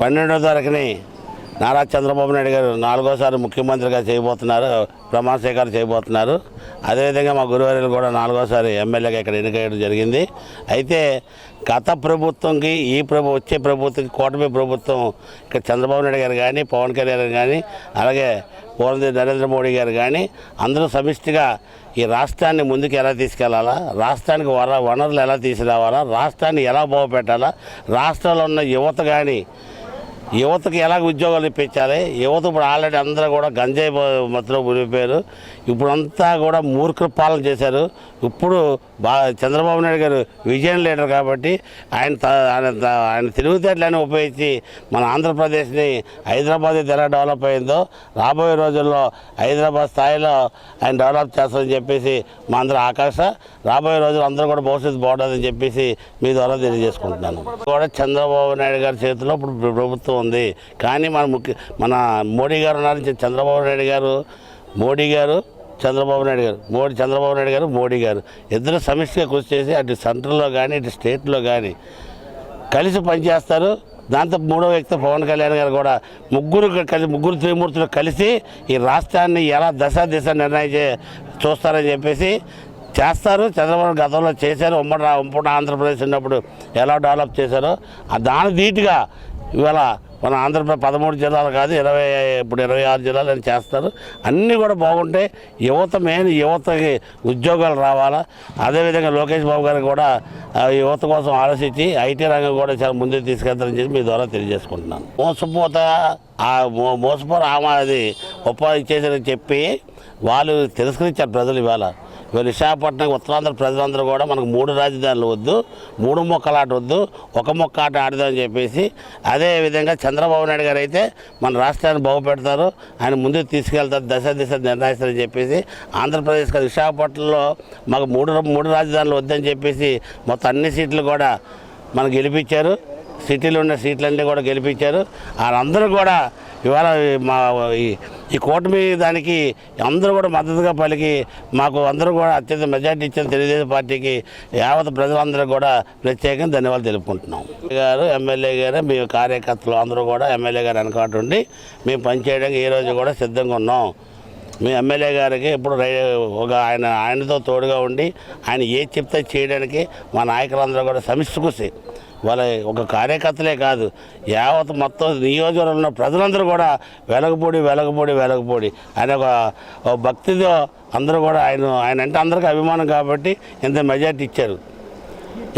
పన్నెండో తారీఖుని నారా చంద్రబాబు నాయుడు గారు నాలుగోసారి ముఖ్యమంత్రిగా చేయబోతున్నారు ప్రమాణ స్వీకారం చేయబోతున్నారు. అదేవిధంగా మా గురువారిలు కూడా నాలుగోసారి ఎమ్మెల్యేగా ఇక్కడ ఎన్నికయ్యడం జరిగింది. అయితే గత ప్రభుత్వంకి ఈ ప్రభు వచ్చే ప్రభుత్వంకి కూటమి ప్రభుత్వం ఇక్కడ చంద్రబాబు నాయుడు గారు కానీ పవన్ కళ్యాణ్ గారు కానీ అలాగే పూర్వదేవి నరేంద్ర మోడీ గారు కానీ అందరూ సమిష్టిగా ఈ రాష్ట్రాన్ని ముందుకు ఎలా తీసుకెళ్ళాలా రాష్ట్రానికి వర వనరులు ఎలా తీసుకురావాలా రాష్ట్రాన్ని ఎలా బాగుపెట్టాలా రాష్ట్రంలో ఉన్న యువత కానీ యువతకి ఎలా ఉద్యోగాలు ఇప్పించాలి? యువత ఇప్పుడు ఆల్రెడీ అందరూ కూడా గంజాయి మధ్యలో మునిగిపోయారు. ఇప్పుడంతా కూడా మూర్ఖ పాలన చేశారు. ఇప్పుడు బా చంద్రబాబు నాయుడు గారు విజయన్ లీడర్ కాబట్టి ఆయన ఆయన ఆయన తెలివితేటలని ఉపయోగించి మన ఆంధ్రప్రదేశ్ని హైదరాబాద్ ఎలా డెవలప్ అయిందో రాబోయే రోజుల్లో హైదరాబాద్ స్థాయిలో ఆయన డెవలప్ చేస్తారని చెప్పేసి మా అందరూ ఆకాశ రాబోయే రోజులు అందరూ కూడా భవిష్యత్తు బాగుంటుందని చెప్పేసి మీ ద్వారా తెలియజేసుకుంటున్నాను. కూడా చంద్రబాబు నాయుడు గారి చేతిలో ఇప్పుడు ప్రభుత్వం ఉంది కానీ మన ముఖ్య మన మోడీ గారు ఉన్నారు చంద్రబాబు నాయుడు గారు మోడీ గారు చంద్రబాబు నాయుడు గారు మోడీ చంద్రబాబు నాయుడు గారు మోడీ గారు ఇద్దరు సమిష్టిగా కృషి చేసి అటు సెంట్రల్లో కానీ ఇటు స్టేట్లో కానీ కలిసి పనిచేస్తారు. దాంతో మూడో వ్యక్తి పవన్ కళ్యాణ్ గారు కూడా ముగ్గురు కలిసి ముగ్గురు త్రిమూర్తులు కలిసి ఈ రాష్ట్రాన్ని ఎలా దశ దిశ నిర్ణయించే చూస్తారని చెప్పేసి చేస్తారు. చంద్రబాబు గతంలో చేశారు. ఉమ్మడి ఉమ్మడి ఆంధ్రప్రదేశ్ ఉన్నప్పుడు ఎలా డెవలప్ చేశారో ఆ దాని ధీటుగా ఇవాళ మన ఆంధ్రప్రదేశ్ పదమూడు జిల్లాలు కాదు ఇరవై ఇప్పుడు ఇరవై ఆరు జిల్లాలు అని చేస్తారు. అన్నీ కూడా బాగుంటే యువత మెయిన్ యువతకి ఉద్యోగాలు రావాలా. అదేవిధంగా లోకేష్ బాబు గారు కూడా యువత కోసం ఆలోచించి ఐటీ రంగం కూడా చాలా ముందుకు తీసుకెళ్తారని చెప్పి మీ ద్వారా తెలియజేసుకుంటున్నాను. మోసపోత ఆ మో మోసపోరు ఆమె అది ఉపాధి చేశారని చెప్పి వాళ్ళు తిరస్కరించారు ప్రజలు ఇవాళ. ఇవాళ విశాఖపట్నం ఉత్తరాంధ్ర ప్రజలందరూ కూడా మనకు మూడు రాజధానులు వద్దు మూడు మొక్కలాట వద్దు ఒక మొక్క ఆట ఆడదామని చెప్పేసి అదే విధంగా చంద్రబాబు నాయుడు గారు అయితే మన రాష్ట్రాన్ని బాగుపెడతారు ఆయన ముందుకు తీసుకెళ్తారు దశ దిశ నిర్ణయిస్తారని చెప్పేసి ఆంధ్రప్రదేశ్ విశాఖపట్నంలో మాకు మూడు మూడు రాజధానులు వద్దని చెప్పేసి మొత్తం అన్ని సీట్లు కూడా మనకు గెలిపించారు. సిటీలో ఉన్న సీట్లన్నీ కూడా గెలిపించారు. వాళ్ళందరూ కూడా ఇవాళ మా ఈ ఈ కూటమి దానికి అందరూ కూడా మద్దతుగా పలికి మాకు అందరూ కూడా అత్యంత మెజార్టీ ఇచ్చిన తెలుగుదేశం పార్టీకి యావత్ ప్రజలందరూ కూడా ప్రత్యేకంగా ధన్యవాదాలు తెలుపుకుంటున్నాం. గారు ఎమ్మెల్యే గారు మీ కార్యకర్తలు అందరూ కూడా ఎమ్మెల్యే గారు వెనకాట ఉండి మేము పనిచేయడానికి ఈ రోజు కూడా సిద్ధంగా ఉన్నాం. మీ ఎమ్మెల్యే గారికి ఇప్పుడు ఒక ఆయన ఆయనతో తోడుగా ఉండి ఆయన ఏ చెప్తే చేయడానికి మా నాయకులందరూ కూడా సమిష్టి కృషి వాళ్ళ ఒక కార్యకర్తలే కాదు యావత్ మొత్తం నియోజకవర్గంలో ఉన్న ప్రజలందరూ కూడా వెలగపూడి వెలగపూడి వెలగపూడి. ఆయన ఒక భక్తితో అందరూ కూడా ఆయన ఆయన అంటే అందరికీ అభిమానం కాబట్టి ఇంత మెజార్టీ ఇచ్చారు.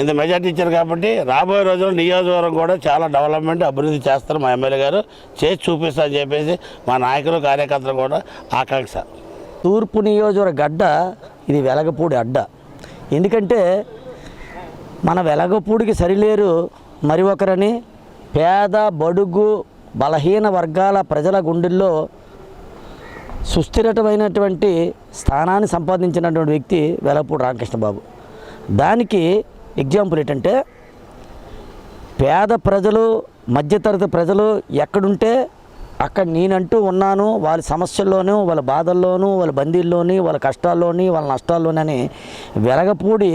ఇంత మెజార్టీ ఇచ్చారు కాబట్టి రాబోయే రోజుల్లో నియోజకవర్గం కూడా చాలా డెవలప్మెంట్ అభివృద్ధి చేస్తారు మా ఎమ్మెల్యే గారు. చేసి చూపిస్తారని చెప్పేసి మా నాయకులు కార్యకర్తలు కూడా ఆకాంక్ష. తూర్పు నియోజకవర్గ గడ్డ ఇది వెలగపూడి అడ్డ. ఎందుకంటే మన వెలగపూడికి సరిలేరు మరి ఒకరని పేద బడుగు బలహీన వర్గాల ప్రజల గుండెల్లో సుస్థిరమైనటువంటి స్థానాన్ని సంపాదించినటువంటి వ్యక్తి వెలగపూడి రామకృష్ణ బాబు దానికి ఎగ్జాంపుల్ ఏంటంటే పేద ప్రజలు మధ్యతరగతి ప్రజలు ఎక్కడుంటే అక్కడ నేనంటూ ఉన్నాను వాళ్ళ సమస్యల్లోనూ వాళ్ళ బాధల్లోనూ వాళ్ళ బందీల్లోని వాళ్ళ కష్టాల్లోని వాళ్ళ నష్టాల్లోనని వెలగపూడి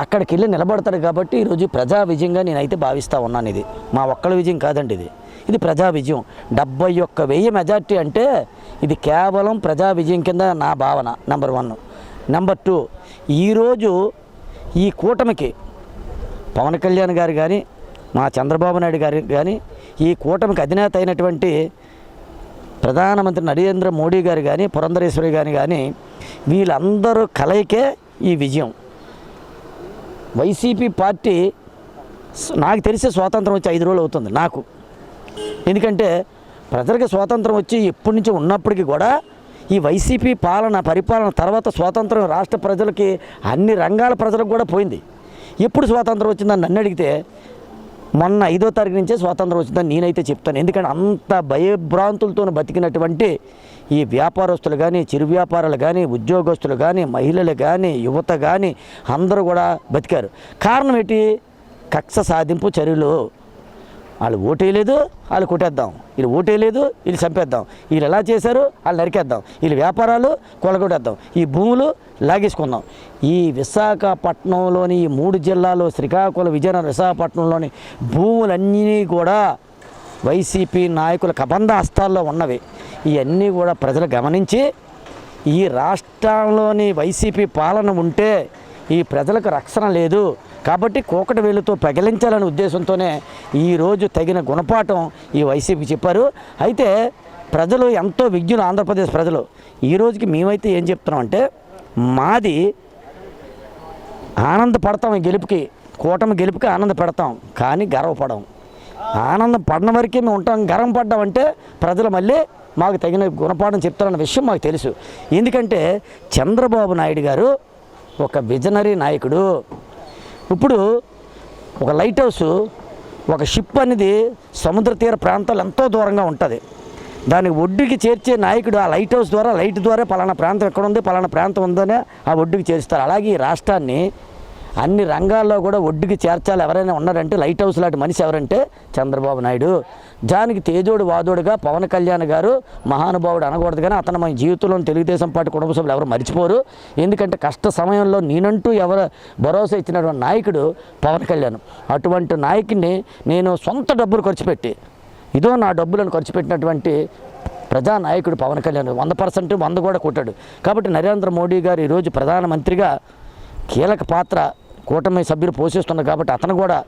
అక్కడికి వెళ్ళి నిలబడతాడు కాబట్టి ఈరోజు ప్రజా విజయంగా నేనైతే భావిస్తూ ఉన్నాను ఇది. మా ఒక్కళ్ళ విజయం కాదండి ఇది. ఇది ప్రజా విజయం. డెబ్బై ఒక్క వెయ్యి మెజార్టీ అంటే ఇది కేవలం ప్రజా విజయం కింద నా భావన నెంబర్ వన్ నెంబర్ టూ ఈరోజు ఈ కూటమికి పవన్ కళ్యాణ్ గారు కానీ మా చంద్రబాబు నాయుడు గారు కానీ ఈ కూటమికి అధినేత అయినటువంటి ప్రధానమంత్రి నరేంద్ర మోడీ గారు కానీ పురంధరేశ్వరి గారు కానీ వీళ్ళందరూ కలయికే ఈ విజయం. వైసీపీ పార్టీ నాకు తెలిసే స్వాతంత్రం వచ్చి ఐదు రోజులు అవుతుంది నాకు. ఎందుకంటే ప్రజలకు స్వాతంత్రం వచ్చి ఎప్పటి నుంచి ఉన్నప్పటికీ కూడా ఈ వైసీపీ పాలన పరిపాలన తర్వాత స్వాతంత్రం రాష్ట్ర ప్రజలకి అన్ని రంగాల ప్రజలకు కూడా పోయింది. ఎప్పుడు స్వాతంత్రం వచ్చిందని నన్ను అడిగితే మొన్న ఐదో తారీఖు నుంచే స్వాతంత్రం వచ్చిందని నేనైతే చెప్తాను. ఎందుకంటే అంత భయభ్రాంతులతో బతికినటువంటి ఈ వ్యాపారస్తులు కానీ చిరు వ్యాపారాలు కానీ ఉద్యోగస్తులు కానీ మహిళలు కానీ యువత కానీ అందరూ కూడా బతికారు. కారణం ఏంటి? కక్ష సాధింపు చర్యలు వాళ్ళు ఓటేయలేదు వాళ్ళు కొట్టేద్దాం. వీళ్ళు ఓటేయలేదు వీళ్ళు చంపేద్దాం. వీళ్ళు ఎలా చేశారు వాళ్ళు నరికేద్దాం. వీళ్ళు వ్యాపారాలు కొలగొట్టేద్దాం. ఈ భూములు లాగేసుకుందాం. ఈ విశాఖపట్నంలోని ఈ మూడు జిల్లాలో శ్రీకాకుళం విజయనగరం విశాఖపట్నంలోని భూములన్నీ కూడా వైసీపీ నాయకుల కబంధ హస్తాల్లో ఉన్నవి. ఇవన్నీ కూడా ప్రజలు గమనించి ఈ రాష్ట్రంలోని వైసీపీ పాలన ఉంటే ఈ ప్రజలకు రక్షణ లేదు. కాబట్టి కోకటి వేలుతో పగిలించాలనే ఉద్దేశంతోనే ఈరోజు తగిన గుణపాఠం ఈ వైసీపీ చెప్పారు. అయితే ప్రజలు ఎంతో విజ్ఞులు ఆంధ్రప్రదేశ్ ప్రజలు. ఈ రోజుకి మేమైతే ఏం చెప్తున్నామంటే మాది ఆనందపడతాం ఈ గెలుపుకి కూటమి గెలుపుకి ఆనందపడతాం కానీ గర్వపడం. ఆనందం పడిన వరకే మేము ఉంటాం గర్వం పడ్డామంటే ప్రజలు మళ్ళీ మాకు తగిన గుణపాఠం చెప్తారన్న విషయం మాకు తెలుసు. ఎందుకంటే చంద్రబాబు నాయుడు గారు ఒక విజనరీ నాయకుడు. ఇప్పుడు ఒక లైట్ హౌస్ ఒక షిప్ అనేది సముద్ర తీర ప్రాంతాలు ఎంతో దూరంగా ఉంటుంది. దాన్ని ఒడ్డుకి చేర్చే నాయకుడు ఆ లైట్ హౌస్ ద్వారా లైట్ ద్వారా పలానా ప్రాంతం ఎక్కడ ఉంది పలానా ప్రాంతం ఉందనే ఆ ఒడ్డుకి చేరుస్తారు. అలాగే ఈ రాష్ట్రాన్ని అన్ని రంగాల్లో కూడా ఒడ్డుకి చేర్చాలి ఎవరైనా ఉన్నారంటే లైట్ హౌస్ లాంటి మనిషి ఎవరంటే చంద్రబాబు నాయుడు. దానికి తేజోడు వాదోడుగా పవన్ కళ్యాణ్ గారు మహానుభావుడు అనకూడదు కానీ అతను మన జీవితంలో తెలుగుదేశం పార్టీ కుటుంబ సభ్యులు ఎవరు మర్చిపోరు. ఎందుకంటే కష్ట సమయంలో నేనంటూ ఎవరు భరోసా ఇచ్చినటువంటి నాయకుడు పవన్ కళ్యాణ్. అటువంటి నాయకుడిని నేను సొంత డబ్బులు ఖర్చు పెట్టి ఇదో నా డబ్బులను ఖర్చు పెట్టినటువంటి ప్రజానాయకుడు పవన్ కళ్యాణ్. వంద పర్సెంట్ వంద కూడా కొట్టాడు. కాబట్టి నరేంద్ర మోడీ గారు ఈరోజు ప్రధానమంత్రిగా కీలక పాత్ర కూటమి సభ్యులు పోషిస్తున్నారు కాబట్టి అతను కూడా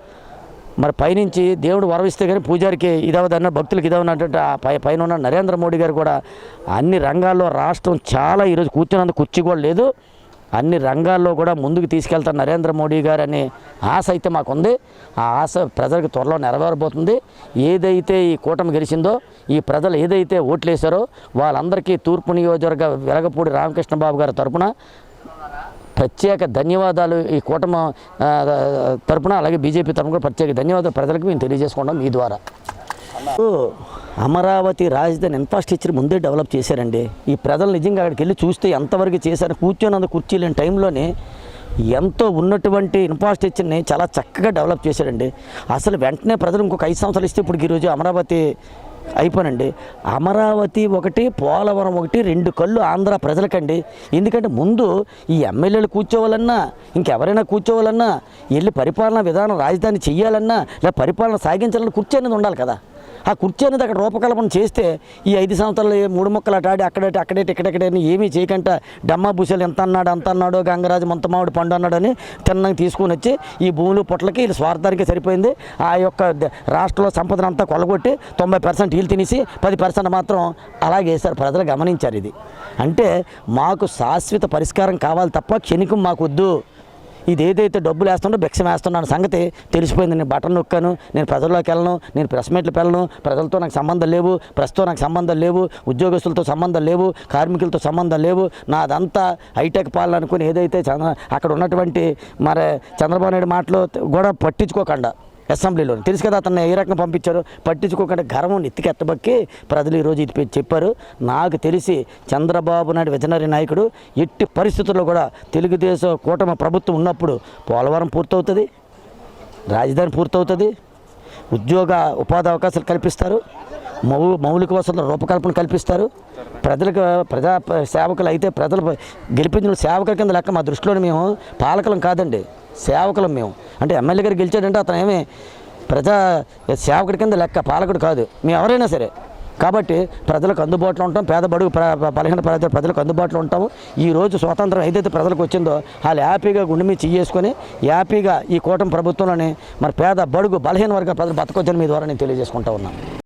మరి పైనుంచి దేవుడు వరవిస్తే కానీ పూజారికి ఇదవదన్న భక్తులకు ఇదవనటువంటి ఆ పై పైన ఉన్న నరేంద్ర మోడీ గారు కూడా అన్ని రంగాల్లో రాష్ట్రం చాలా ఈరోజు కూర్చున్నందుకు కుర్చీ కూడా లేదు. అన్ని రంగాల్లో కూడా ముందుకు తీసుకెళ్తారు నరేంద్ర మోడీ గారు అనే ఆశ అయితే మాకుంది. ఆ ఆశ ప్రజలకు త్వరలో నెరవేరబోతుంది. ఏదైతే ఈ కూటమి గెలిచిందో ఈ ప్రజలు ఏదైతే ఓట్లేశారో వాళ్ళందరికీ తూర్పు నియోజకవర్గ వెలగపూడి రామకృష్ణ బాబు గారి తరపున ప్రత్యేక ధన్యవాదాలు ఈ కూటమి తరపున అలాగే బీజేపీ తరపున కూడా ప్రత్యేక ధన్యవాదాలు ప్రజలకు మేము తెలియజేసుకుంటాం మీ ద్వారా. అమరావతి రాజధాని ఇన్ఫ్రాస్ట్రక్చర్ ముందే డెవలప్ చేశారండి. ఈ ప్రజలు నిజంగా అక్కడికి వెళ్ళి చూస్తే ఎంతవరకు చేశారు? కూర్చొని కుర్చీ కూర్చోలేని టైంలోనే ఎంతో ఉన్నటువంటి ఇన్ఫ్రాస్ట్రక్చర్ని చాలా చక్కగా డెవలప్ చేశారండి. అసలు వెంటనే ప్రజలు ఇంకొక ఐదు సంవత్సరాలు ఇస్తే ఇప్పుడు ఈరోజు అమరావతి అయిపోనండి. అమరావతి ఒకటి పోలవరం ఒకటి రెండు కళ్ళు ఆంధ్ర ప్రజలకండి. ఎందుకంటే ముందు ఈ ఎమ్మెల్యేలు కూర్చోవాలన్నా ఇంకెవరైనా కూర్చోవాలన్నా వెళ్ళి పరిపాలనా విధానం రాజధాని చేయాలన్నా లేదా పరిపాలన సాగించాలన్నా కుర్చీ అనేది ఉండాలి కదా. ఆ కుర్చీ అనేది అక్కడ రూపకల్పన చేస్తే ఈ ఐదు సంవత్సరాలు మూడు మొక్కలు అటాడి అక్కడేటి అక్కడేటి ఇక్కడెక్కడని ఏమీ చేయకుండా డమ్మా భూషాలు ఎంత అన్నాడు అంత అన్నాడు గంగరాజు మొంతమావిడి పండు అన్నాడని తిన్నగా తీసుకొని వచ్చి ఈ భూములు పుట్లకి వీళ్ళు స్వార్థానికి సరిపోయింది. ఆ యొక్క రాష్ట్రంలో సంపదను అంతా కొలగొట్టి తొంభై పర్సెంట్ వీళ్ళు తినేసి పది పర్సెంట్ మాత్రం అలాగే ప్రజలు గమనించారు ఇది. అంటే మాకు శాశ్వత పరిష్కారం కావాలి తప్ప క్షణికం మాకొద్దు ఇది ఏదైతే డబ్బులు వేస్తుండో భిక్షం వేస్తున్నాను సంగతి తెలిసిపోయింది. నేను బటన్ నొక్కాను నేను ప్రజల్లోకి వెళ్ళను నేను ప్రెస్ మీట్లు వెళ్ళను ప్రజలతో నాకు సంబంధం లేవు ప్రస్తుతం నాకు సంబంధం లేవు ఉద్యోగస్తులతో సంబంధం లేవు కార్మికులతో సంబంధం లేవు. నాదంతా హైటెక్ పాలన అనుకుని ఏదైతే చంద్ర అక్కడ ఉన్నటువంటి మరి చంద్రబాబు నాయుడు మాటలు కూడా పట్టించుకోకుండా అసెంబ్లీలో తెలుసు కదా అతన్ని ఏ రకంగా పంపించారు? పట్టించుకోకుండా గర్వం నెత్తికెత్తబక్కి ప్రజలు ఈరోజు ఇది చెప్పారు. నాకు తెలిసి చంద్రబాబు నాయుడు విజనరీ నాయకుడు ఎట్టి పరిస్థితుల్లో కూడా తెలుగుదేశం కూటమి ప్రభుత్వం ఉన్నప్పుడు పోలవరం పూర్తవుతుంది రాజధాని పూర్తవుతుంది ఉద్యోగ ఉపాధి అవకాశాలు కల్పిస్తారు మౌ మౌలిక వసతుల రూపకల్పన కల్పిస్తారు. ప్రజలకు ప్రజా సేవకులు అయితే ప్రజలు గెలిపించిన సేవకుల కింద లెక్క మా దృష్టిలో మేము పాలకులం కాదండి సేవకులం మేము. అంటే ఎమ్మెల్యే గారు గెలిచాడంటే అతను ఏమి ప్రజా సేవకుడి కింద లెక్క పాలకుడు కాదు. మేము ఎవరైనా సరే. కాబట్టి ప్రజలకు అందుబాటులో ఉంటాం. పేద బడుగు ప్ర- బలహీన ప్రజల ప్రజలకు అందుబాటులో ఉంటాము. ఈ రోజు స్వాతంత్రం ఏదైతే ప్రజలకు వచ్చిందో వాళ్ళు హ్యాపీగా గుండె మీద చెయ్యేసుకొని హ్యాపీగా ఈ కూటమి ప్రభుత్వంలోనే మరి పేద బడుగు బలహీన వర్గ ప్రజలు బతకొచ్చని మీ ద్వారా నేను తెలియజేసుకుంటా ఉన్నాను.